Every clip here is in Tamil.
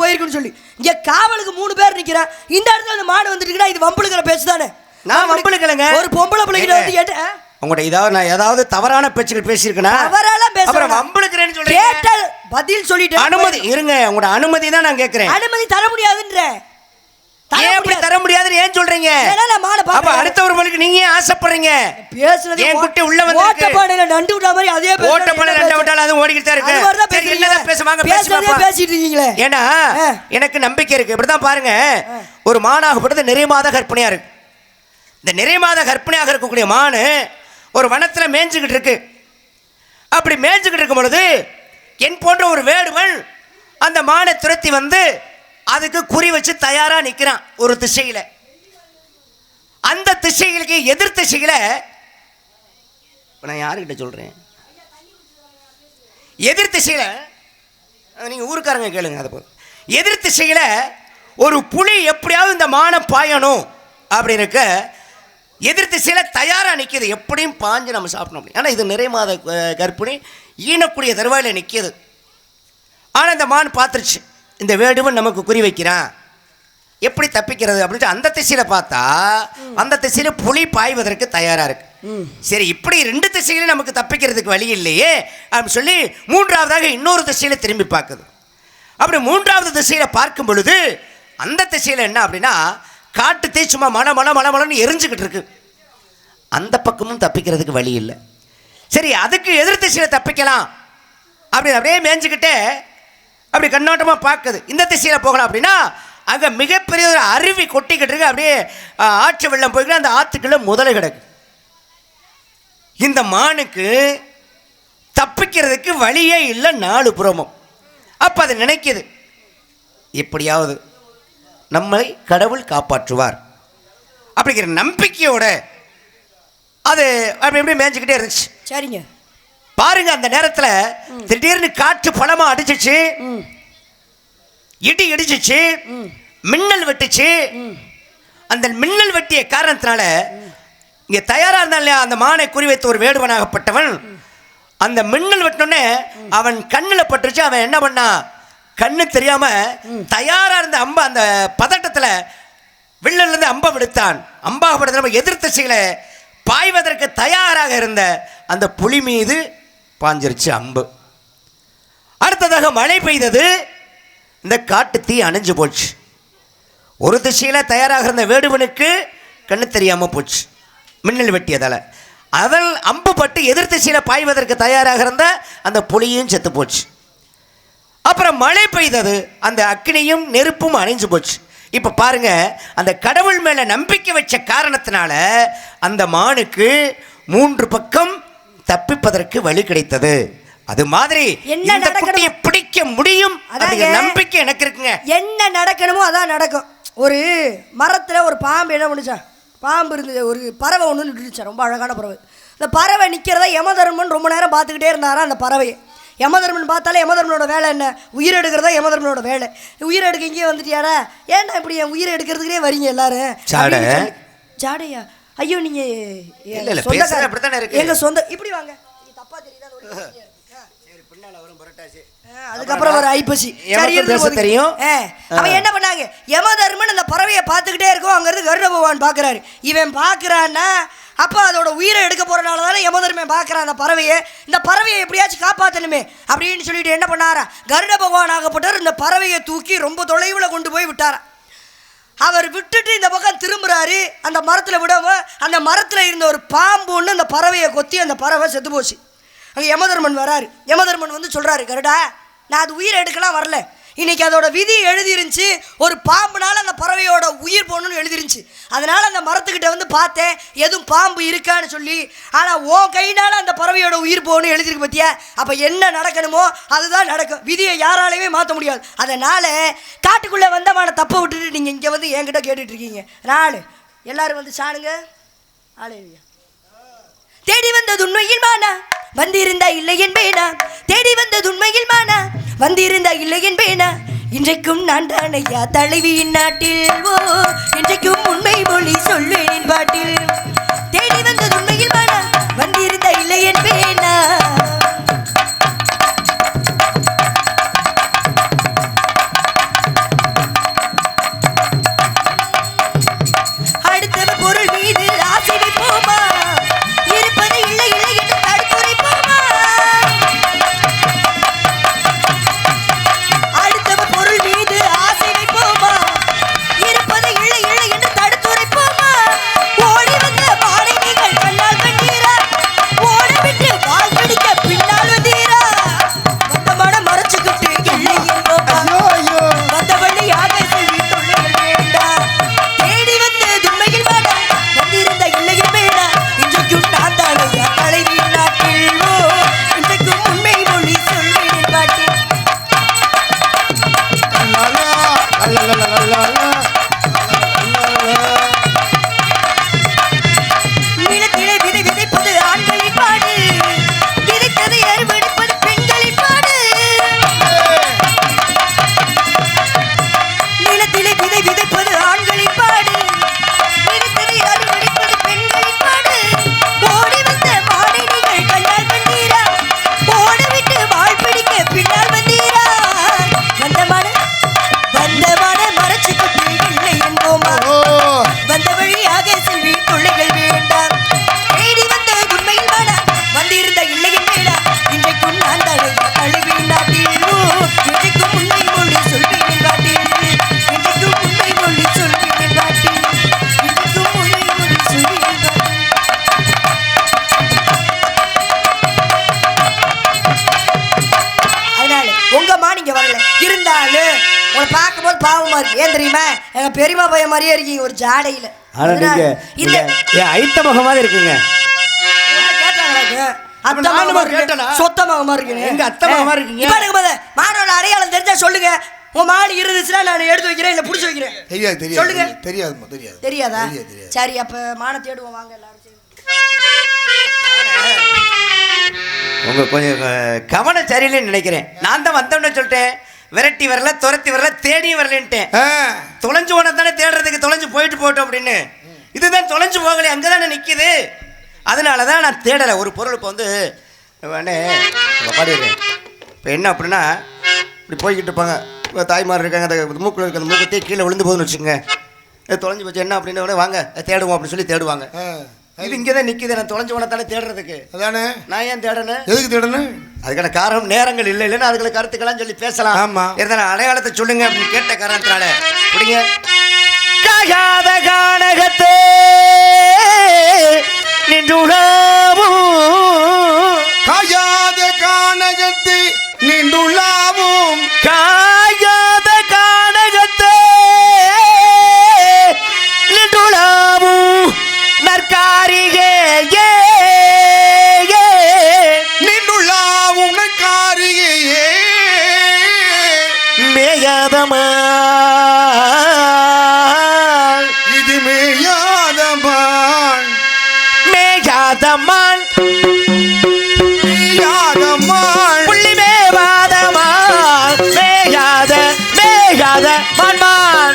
போயிருக்குன்னு சொல்லி. இங்க காவலுக்கு மூணு பேர் நிக்கிறேன் இந்த இடத்துல அந்த மாடு வந்துட்டுனா இது வம்புழுக்கிற பேச்சு தானே? நான் வம்பிழுக்கலைங்க. ஒரு பொம்பளை பிள்ளைகிட்ட வந்து கேட்டேன். உங்கள்கிட்ட ஏதாவது நான் ஏதாவது தவறான பேச்சுகள் பேசியிருக்கேனா? அவரெல்லாம் பேச அப்புறம் வேணாம். வம்பிழுக்கிறேன்னு சொல்றீங்க. கேட்ட பதில் சொல்லிட்டேன் அனுமதி இருங்க உங்களோட அனுமதி தான் நான் கேட்கிறேன். அனுமதி தர முடியாதுன்ற. தர ஏன் சொல்றீங்க அப்ப. அடுத்த ஒரு மணிக்கு நீங்க ஏன் ஆசைப்படுறீங்க பேசுனது என் குட்டி உள்ள வந்திருக்கு. ஓட்டப்பானையில நண்டு விட்டா மாதிரி அதே பேசுறது ஓட்ட ரெண்ட பேச்சு? விட்டாலும் அது ஓடிக்கிட்டு தான் இருக்கு சரி. என்னதான் பேசுவாங்க பேசி பேசுறதே. பேசிட்டு இருக்கீங்களே ஏன்னா. எனக்கு நம்பிக்கை இருக்கு இப்படிதான் பாருங்க ஒரு மானாகப்பட்டது நிறைய மாத கற்பனையா இருக்கு இந்த நிறைய மாத கற்பனையாக இருக்கக்கூடிய மானு ஒரு வனத்துல மேய்ஞ்சுக்கிட்டு இருக்கு அப்படி மேய்ஞ்சுக்கிட்டு இருக்கும் பொழுது என் போன்ற ஒரு வேடுவன் அந்த மானை துரத்தி வந்து அதுக்கு குறி வச்சு தயாரா நிக்கிறான் ஒரு திசையில அந்த திசைகளுக்கு எதிர் திசையில் நான் யாருக்கிட்ட சொல்கிறேன் எதிர் திசையில் நீங்கள் ஊருக்காரங்க கேளுங்க அதை போதும். எதிர் திசையில் ஒரு புலி எப்படியாவது இந்த மானை பாயணும் அப்படின்னு இருக்க எதிர் திசையில் தயாராக நிற்கிது எப்படியும் பாஞ்சு நம்ம சாப்பிடணும் ஆனால் இது நிறைய மாத கர்ப்பிணி ஈனக்கூடிய தருவாயில நிற்கிது ஆனால் இந்த மான் பார்த்துருச்சு. இந்த வேடுவன் நமக்கு குறி வைக்கிறான். எப்படி தப்பிக்கிறது அப்படின்னு அந்த திசையில பார்த்தா அந்த திசையில புலி பாய்வதற்கு தயாரா இருக்கு. சரி இப்படி ரெண்டு திசையிலும் நமக்கு தப்பிக்கிறதுக்கு வழி இல்லையே அப்படின்னு சொல்லி மூன்றாவதாக இன்னொரு திசையில திரும்பி பார்க்குது. அப்படி மூன்றாவது திசையில பார்க்கும் பொழுது அந்த திசையில என்ன அப்படின்னா காட்டு தீ சும்மா மன மன மன மனன்னு எரிஞ்சுக்கிட்டு இருக்கு. அந்த பக்கமும் தப்பிக்கிறதுக்கு வழி இல்லை. சரி அதுக்கு எதிர் திசையில தப்பிக்கலாம் அப்படி அப்படியே மேய்ஞ்சுக்கிட்டே அப்படி கண்ணோட்டமாக பார்க்குது. இந்த திசையில் போகலாம் அப்படின்னா அங்கே மிகப்பெரிய ஒரு அருவி கொட்டிக்கிட்டு இருக்கு. அப்படியே ஆற்று வெள்ளம் போய்க்கிட்டு அந்த ஆற்றுக்குள்ள முதலை கிடக்கு. இந்த மானுக்கு தப்பிக்கிறதுக்கு வழியே இல்லை நாலு புறமும். அப்போ அது நினைக்குது எப்படியாவது நம்மளை கடவுள் காப்பாற்றுவார். அப்படிங்கிற நம்பிக்கையோட அது அப்படி எப்படி மேய்ஞ்சிக்கிட்டே இருந்துச்சு. சரிங்க. பாருங்க அந்த நேரத்துல திடீர்னு காற்று பலமா அடிச்சிச்சு. இடி இடிச்சிச்சு மின்னல் வெட்டுச்சு. அந்த மின்னல் வெட்டிய காரணத்தினால இங்க தயாரா இருந்தான் இல்லையா அந்த மானை குறிவைத்த ஒரு வேடுவனாகப்பட்டவன். அந்த மின்னல் வெட்டினோடனே அவன் கண்ணுல பட்டுருச்சு. அவன் என்ன பண்ணான் கண்ணு தெரியாம தயாரா இருந்த அம்ப அந்த பதட்டத்துல வில்லன்ல இருந்து அம்பை விடுத்தான். அம்பாக நம்ம எதிர் திசையில பாய்வதற்கு தயாராக இருந்த அந்த புலி மீது பாஞ்சிருச்சு அம்பு. அடுத்ததாக மழை பெய்தது. இந்த காட்டு தீ அணைஞ்சு போச்சு. ஒரு திசையில் தயாராக இருந்த வேடுவனுக்கு கண்ணு தெரியாமல் போச்சு. மின்னல் வெட்டியதால். அவன் அம்பு பட்டு எதிர் திசையில் பாய்வதற்கு தயாராக இருந்த அந்த புலியும் செத்து போச்சு. அப்புறம் மழை பெய்தது. அந்த அக்னியும் நெருப்பும் அணைஞ்சு போச்சு. இப்போ பாருங்க அந்த கடவுள் மேலே நம்பிக்கை வச்ச காரணத்தினால அந்த மானுக்கு மூன்று பக்கம் தப்பிப்பதற்கு வழி கிடைத்தது. அது மாதிரி என்ன நடக்கணும்? பிடிக்க முடியும். அப்படிங்கிற நம்பிக்கை எனக்கு இருக்குங்க. என்ன நடக்கணுமோ அதான் நடக்கும். ஒரு மரத்துல ஒரு பாம்பு என்ன பண்ணுச்சா? பாம்பு இருந்தது ஒரு பறவை ஒன்று நின்றுச்சா ரொம்ப அழகான பறவை. இந்த பறவை நிற்கிறத யமதர்மன் ரொம்ப நேரம் பார்த்துக்கிட்டே இருந்தாரா அந்த பறவையை? யமதர்மன் பார்த்தாலே யமதர்மனோட வேலை என்ன? உயிர் எடுக்கிறதா யமதர்மனோட வேலை. உயிர் எடுக்க இங்கேயே வந்துட்டியாடா? ஏன்டா இப்படி என் உயிர் எடுக்கிறதுக்கே வரீங்க எல்லாரும்? ஜாடையா ஐயோ நீங்க இல்ல, எங்க இல்ல, சொந்தக்கார- பேசுறது அப்படித்தானே இருக்கு. எங்க சொந்த இப்படி வாங்க. நீங்க தப்பா தெரியுதா அது ஒரு கேள்வியா இருக்கு. ஆ. ஆ, அதுக்கப்புறம் ஒரு ஐப்பசி. தெரியும். அவன் என்ன பண்ணாங்க? யமதர்மன் அந்த பறவையை பார்த்துக்கிட்டே இருக்கும். அங்கிருந்து கருட பகவான் பார்க்கறாரு. இவன் பார்க்கறான்னா அப்போ அதோட உயிரை எடுக்க போறனால தானே யமதர்மன் பார்க்கறான் அந்த பறவையை. இந்த பறவையை எப்படியாச்சும் காப்பாற்றணுமே அப்படின்னு சொல்லிட்டு என்ன பண்ணாரா? கருட பகவான் ஆகப்பட்டவர் இந்த பறவையை தூக்கி ரொம்ப தொலைவில் கொண்டு போய் விட்டாராம் அவர் விட்டுட்டு இந்த பக்கம் திரும்புறாரு. அந்த மரத்தில் விடவும் அந்த மரத்தில் இருந்த ஒரு பாம்பு ஒன்று அந்த பறவையை கொத்தி அந்த பறவை செத்து போச்சு. அங்கே யமதர்மன் வராரு. யமதர்மன் வந்து சொல்கிறாரு கருடா நான் அது உயிரை எடுக்கலாம் வரல. இன்னைக்கு அதோட விதி எழுதிருந்துச்சு ஒரு பாம்புனால அந்த பறவையோட உயிர் போகணும்னு எழுதிருந்துச்சு. அதனால் அந்த மரத்துக்கிட்ட வந்து பார்த்தேன் எதுவும் பாம்பு இருக்கான்னு சொல்லி ஆனால் உன் கைனால் அந்த பறவையோட உயிர் போகணும்னு எழுதிருக்கு பற்றியா அப்போ என்ன நடக்கணுமோ அதுதான் நடக்கும். விதியை யாராலையுமே மாற்ற முடியாது. அதனால் காட்டுக்குள்ளே வந்தமான தப்பை விட்டுட்டு நீங்கள் இங்கே வந்து என்கிட்ட கேட்டுட்ருக்கீங்க. நாலு எல்லோரும் வந்து சாணுங்க ஆலையா தேடி வந்தது உண்மையில் மானா? வந்திருந்தா இல்லை என்பேனா தேடி வந்தது உண்மையில் மானா? வந்திருந்தா இல்லை என்பேனா இன்றைக்கும் நான் ஐயா தலைவியின் நாட்டில். ஓ இன்றைக்கும் உண்மை மொழி சொல்வேன் பாட்டில். தேடி வந்தது உண்மையில் மானா? பாவமா இருக்கு. ஏன் தெரியுமா? எங்க பெரியமா பையன் மாதிரியே இருக்கீங்க ஒரு ஜாடையில. இந்த ஐத்த முகமாக இருக்குங்க. கேட்டாங்களா அப்ப நானுமா கேட்டனா? சொத்த மகமா இருக்கீங்க எங்க அத்தை மகமா இருக்கீங்க? இப்ப எனக்கு போத மானோட அடையாளம் தெரிஞ்சா சொல்லுங்க. உன் மாடு இருந்துச்சுன்னா நான் எடுத்து வைக்கிறேன் இல்ல புடிச்சு வைக்கிறேன். தெரியாது தெரியாது. சொல்லுங்க. தெரியாது தெரியாதா. சரி அப்ப மான தேடுவோம் வாங்க எல்லாரும். உங்க கொஞ்சம் கவனம் சரியில்லைன்னு நினைக்கிறேன். நான் தான் வந்தோன்னு சொல்லிட்டேன். விரட்டி வரல துரத்தி வரல தேடி வரலன்ட்டேன். தொலைஞ்சு போன தானே தேடுறதுக்கு தொலைஞ்சு போயிட்டு போட்டோம் அப்படின்னு. இதுதான் தொலைஞ்சு போகலை அங்கே தானே நிற்கிது அதனால தான் நான் தேடலை. ஒரு பொருள் இப்போ வந்து வேணே பாடிடுறேன். இப்போ என்ன அப்படின்னா இப்படி போய்கிட்டு இருப்பாங்க. இப்போ தாய்மார் இருக்காங்க அந்த மூக்கில் இருக்க அந்த மூக்கத்தே கீழே விழுந்து போகுதுன்னு வச்சுக்கோங்க. இது தொலைஞ்சு போச்சு என்ன அப்படின்னு உடனே வாங்க தேடுவோம் அப்படின்னு சொல்லி தேடுவாங்க. இது இங்கே தான் நிற்கிது நான் தொலைஞ்சு தானே தேடுறதுக்கு. அதானே? நான் ஏன் தேடணும்? எதுக்கு தேடணும்? அதுக்கான காரணம் நேரங்கள் இல்லை இல்லைன்னா அதுக்குள்ள கருத்துக்கெல்லாம் சொல்லி பேசலாம். ஆமா. இருந்தாலும் அடையாளத்தை சொல்லுங்க அப்படின்னு கேட்ட காரணத்தினால. புடிங்க காயாத கானகத்தே நின்றுளாவும் காயாத கானகத்தை நின்றுள்ளாவும் மேயாதமான் மேயாதமான் புள்ளி மேவாதமான் மேயாத மேயாத மான்மான்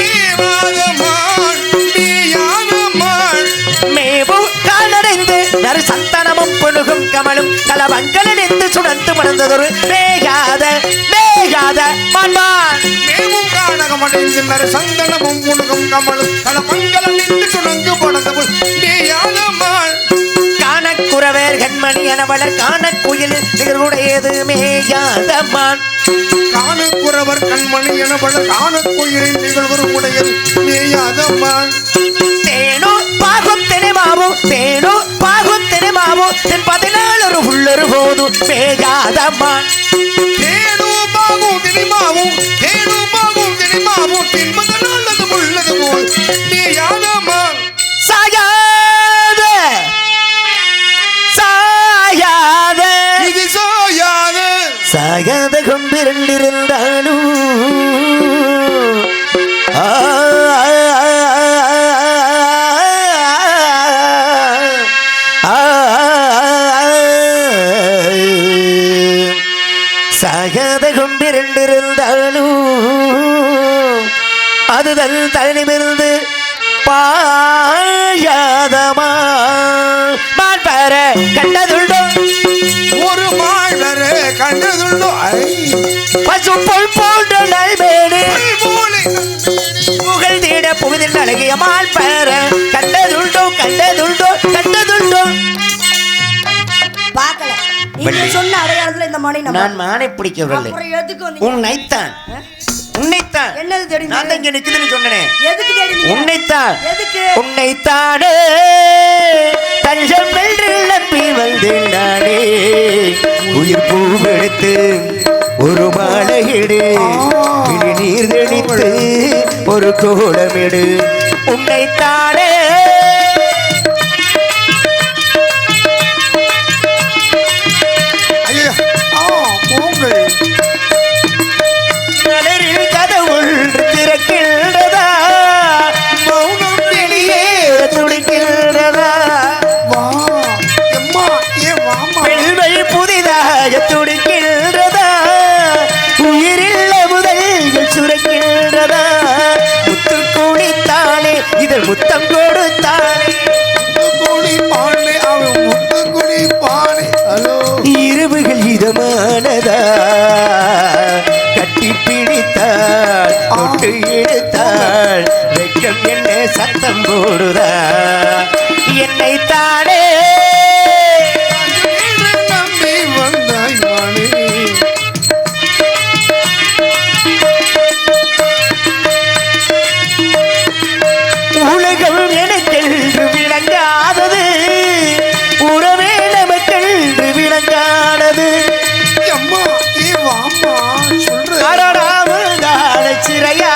மேயாதமான் மேயாதமான் மேவு காலடைந்து நறு சந்தனமும் புனுகும் கமலும் கலவங்களிலிருந்து சுடந்து மணந்ததொரு மேயாத மேயாத மான்மான் மேவும் கானகம் அடைந்தினர் சந்தனமும் உணகும் கமலும் மங்களம் நின்று சுணங்கு போனது மேயாதமான் காணக்குறவேர் கண்மணி எனவளர் காணக்குயிலில் நிகழ்வுடையது மேயாதமான் காணுக்குறவர் கண்மணி எனப்பட காணுக்குயிரின் நிகழ்வு உடையது மேயாதம்மான். தேனோ பாகும் தெனிமாவும் தேனோ பாகும் தெனிமாவும் தென் பதினாலு உள்ளொரு போதும் மேயாதம்மான். தேடு சாயாத புகுதில் அழகிய மால் பார கண்டதுண்டோ கண்டதுண்டோ கண்டதுண்டோ. பார்க்கல. நீங்க வள்ளி. சொன்ன அடையாளத்துல இந்த நம்ம நான் மானை பிடிக்கவில்லை. உன்னைத்தான் உன்னைத்தான். என்னது தெரியுங்க? நான் தான் இங்க நிக்குதுன்னு சொன்னேன். எதுக்கு தேடினீங்க உன்னைத்தான். எதுக்கு? உன்னைத்தானே. தஞ்சம் வென்று நம்பி வந்தேன் நானே. உயிர் பூவெடுத்து ஒரு மாலையிடு. நீர் தெளித்து ஒரு கோலமிடு. உன்னைத்தானே இதழ் Mira.